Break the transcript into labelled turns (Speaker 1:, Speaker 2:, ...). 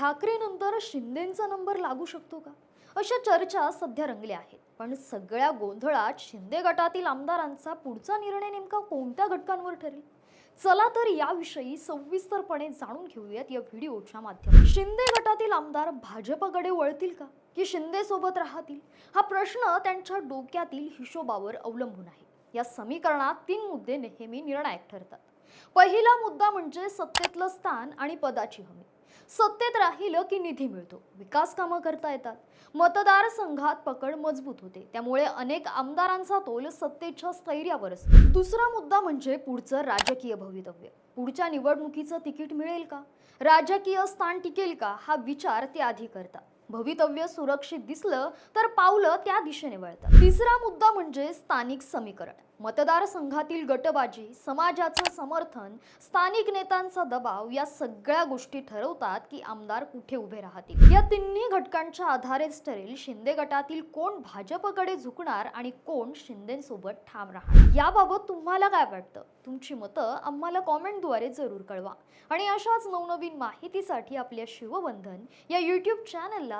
Speaker 1: ठाकरेनंतर शिंदेंचा number लागू शकतो का? अशा चर्चा सध्या रंगल्या आहेत. पण सगळ्या गोंधळात शिंदे गटातील आमदारांचा पुढचा निर्णय नेमका कोणत्या घटकांवर ठरेल? चला तर याविषयी सविस्तरपणे जाणून घेऊयात या व्हिडिओच्या माध्यमात शिंदे गटातील आमदार भाजपकडे वळतील का? की शिंदे सोबत राहतील? हा प्रश्न त्यांच्या डोक्यातील हिशोबावर अवलंबून आहे. या समीकरणात तीन मुद्दे नेहमी निर्णायक ठरतात. पहिला मुद्दा म्हणजे सत्तेतलं स्थान आणि पदाची हमी. सत्तेत राहिलं की निधी मिळतो. विकास कामं करता येतात. मतदारसंघात पकड मजबूत होते. त्यामुळे अनेक आमदारांचा तोल सत्तेच्या स्थैर्यावर असतो. दुसरा मुद्दा म्हणजे पुढचं राजकीय भवितव्य. पुढच्या निवडणुकीचं तिकीट मिळेल का? राजकीय स्थान टिकेल का? हा विचार ते आधी करतात. भवितव्य सुरक्षित दिसलं तर पावलं त्या दिशेने वळतात तिसरा मुद्दा म्हणजे स्थानिक समीकरण. मतदारसंघातील गटबाजी समाजाचं समर्थन स्थानिक नेत्यांचा दबाव या सगळ्या गोष्टी ठरवतात की आमदार कुठे उभे राहतील. या तिन्ही घटकांच्या आधारेच ठरेल शिंदे गटातील कोण भाजपकडे झुकणार आणि कोण शिंदेसोबत ठाम राहणार. याबाबत तुम्हाला काय वाटतं? तुमची मतं आम्हाला कॉमेंटद्वारे जरूर कळवा. आणि अशाच नवनवीन माहितीसाठी आपल्या शिवबंधन या यूट्यूब चॅनलला